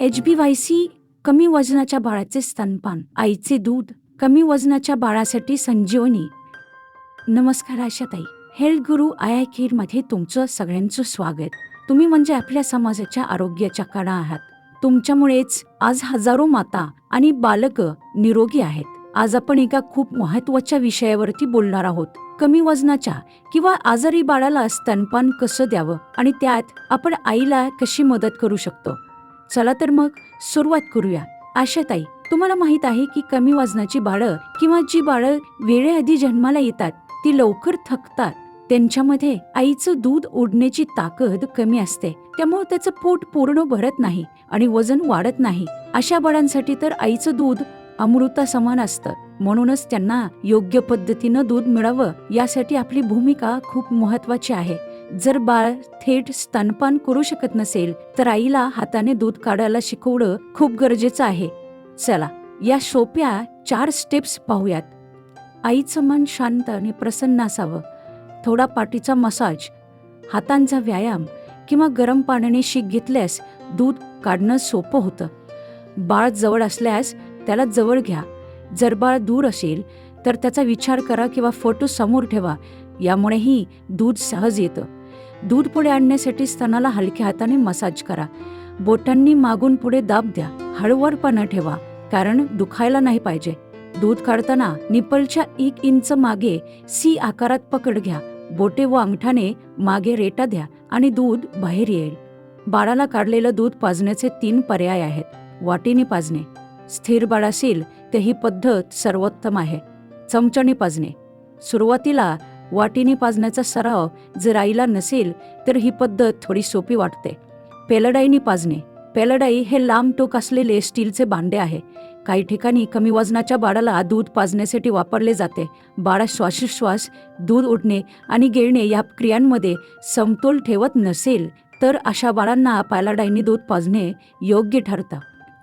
H बी Y C कमी वजनाच्या बाळाचे स्तनपान आईचे दूध कमी वजनाच्या बाळासाठी संजीवनी. नमस्कार आशाताई हेल्थ गुरु आय आय केअरमध्ये तुमचं सगळ्यांचं स्वागत. तुम्ही म्हणजे आपल्या समाजाच्या आरोग्याच्या कडा आहात. तुमच्यामुळेच आज हजारो माता आणि बालक निरोगी आहेत. आज आपण एका खूप महत्त्वाच्या विषयावरती बोलणार आहोत. कमी वजनाच्या किंवा आजारी बाळाला स्तनपान कसं द्यावं आणि त्यात आपण आईला कशी मदत करू शकतो? चला तर मग सुरुवात करूया. आशाताई तुम्हाला माहीत आहे की कमी वजनाची बाळं किंवा जी बाळं वेळेआधी जन्माला येतात ती लवकर थकतात. त्यांच्यामध्ये आईचं दूध ओढण्याची ताकद कमी असते. त्यामुळे त्याचं पोट पूर्ण भरत नाही आणि वजन वाढत नाही. अशा बाळांसाठी तर आईचं दूध अमृता समान असतं. म्हणूनच त्यांना योग्य पद्धतीनं दूध मिळावं यासाठी आपली भूमिका खूप महत्वाची आहे. जर बाळ थेट स्तनपान करू शकत नसेल तर आईला हाताने दूध काढायला शिकवणं खूप गरजेचं आहे. चला या सोप्या चार स्टेप्स पाहूयात. आईचं मन शांत आणि प्रसन्न असावं. थोडा पाठीचा मसाज हातांचा व्यायाम किंवा गरम पाण्याने शीक घेतल्यास दूध काढणं सोपं होतं. बाळ जवळ असल्यास त्याला जवळ घ्या. जर बाळ दूर असेल तर त्याचा विचार करा किंवा फोटो समोर ठेवा. यामुळेही दूध सहज येतं. दूध पुढे आणण्यासाठी स्तनाला हलक्या हाताने मसाज करा. बोटांनी मागून पुढे दाब द्या. हळूवारपणा ठेवा. कारण दुखायला नाही पाहिजे. दूध काढताना निपलच्या एक इंच मागे सी आकारात पकड घ्या. बोटे व अंगठाने मागे रेटा द्या आणि दूध बाहेर येईल. बाळाला काढलेलं दूध पाजण्याचे तीन पर्याय आहेत. वाटीने पाजणे. स्थिर बाळ असेल तर ही पद्धत सर्वोत्तम आहे. चमच्याने पाजणे. सुरुवातीला वाटीने पाजण्याचा सराव जर आईला नसेल तर ही पद्धत थोडी सोपी वाटते. पेलडाईने पाजणे. पेलडाई हे लांब टोक असलेले स्टीलचे भांडे आहे. काही ठिकाणी कमी वजनाच्या बाळाला दूध पाजण्यासाठी वापरले जाते. बाळा श्वासोश्वास दूध उठणे आणि गिळणे या क्रियांमध्ये समतोल ठेवत नसेल तर अशा बाळांना पॅलाडाईने दूध पाजणे योग्य ठरतं.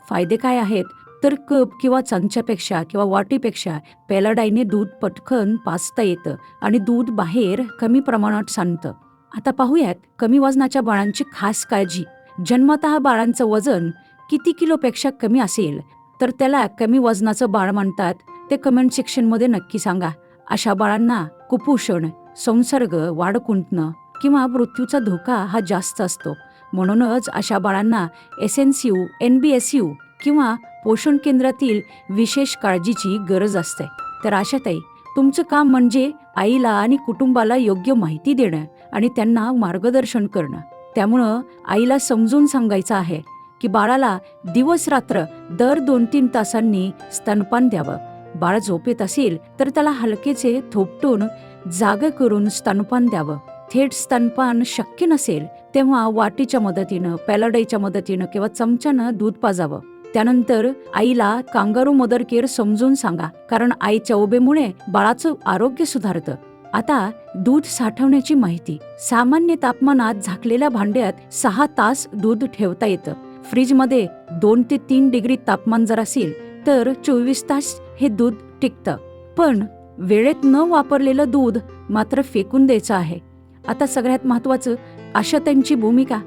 फायदे काय आहेत? तर कप किंवा चमच्यापेक्षा किंवा वाटीपेक्षा पेलाडाईने दूध पटकन पाचता येतं आणि दूध बाहेर कमी प्रमाणात सांडतं. आता पाहूयात कमी वजनाच्या बाळांची खास काळजी. जन्मतः बाळांचं वजन किती किलोपेक्षा कमी असेल तर त्याला कमी वजनाचं बाळ म्हणतात. ते कमेंट सेक्शनमध्ये नक्की सांगा. अशा बाळांना कुपोषण संसर्ग वाढ कुंटणं किंवा मृत्यूचा धोका हा जास्त असतो. म्हणूनच अशा बाळांना S N C U N B S U किंवा पोषण केंद्रातील विशेष काळजीची गरज असते. तर आशाताई तुमचं काम म्हणजे आईला आणि कुटुंबाला योग्य माहिती देणं आणि त्यांना मार्गदर्शन करणं. त्यामुळं आईला समजून सांगायचं आहे की बाळाला दिवस रात्र दर दोन तीन तासांनी स्तनपान द्यावं. बाळ झोपेत असेल तर त्याला हलकेचे थोपटून जाग करून स्तनपान द्यावं. थेट स्तनपान शक्य नसेल तेव्हा वाटीच्या मदतीनं पॅलाडाईच्या मदतीनं किंवा चमच्यानं दूध पाजावं. त्यानंतर आईला कांगारू मदर केअर समजून सांगा कारण आईच्या ओबेमुळे बाळाचं आरोग्य सुधारतं. आता दूध साठवण्याची माहिती. सामान्य तापमानात झाकलेल्या भांड्यात सहा तास दूध ठेवता येतं. फ्रीजमध्ये दोन ते तीन डिग्री तापमान जर असेल तर चोवीस तास हे दूध टिकतं. पण वेळेत न वापरलेलं दूध मात्र फेकून द्यायचं आहे. आता सगळ्यात महत्वाचं आशाताईंची भूमिका.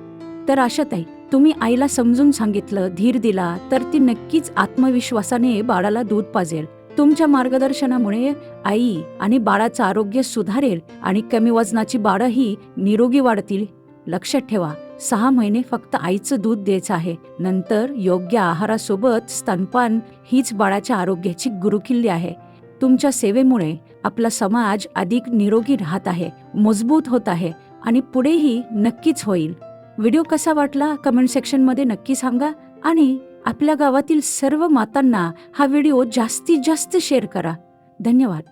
तर आशाताई तुम्ही आईला समजून सांगितलं धीर दिला तर ती नक्कीच आत्मविश्वासाने बाळाला दूध पाजेल. तुमच्या मार्गदर्शनामुळे आई आणि बाळाचं आरोग्य सुधारेल आणि कमी वजनाची बाळंही निरोगी वाढतील. लक्षात ठेवा सहा महिने फक्त आईचं दूध द्यायचं आहे. नंतर योग्य आहारासोबत स्तनपान हीच बाळाच्या आरोग्याची गुरुकिल्ली आहे. तुमच्या सेवेमुळे आपला समाज अधिक निरोगी राहत आहे मजबूत होत आहे आणि पुढेही नक्कीच होईल. व्हिडिओ कसा वाटला कमेंट सेक्शनमध्ये नक्की सांगा आणि आपल्या गावातील सर्व मातांना हा व्हिडिओ जास्तीत जास्त शेअर करा. धन्यवाद.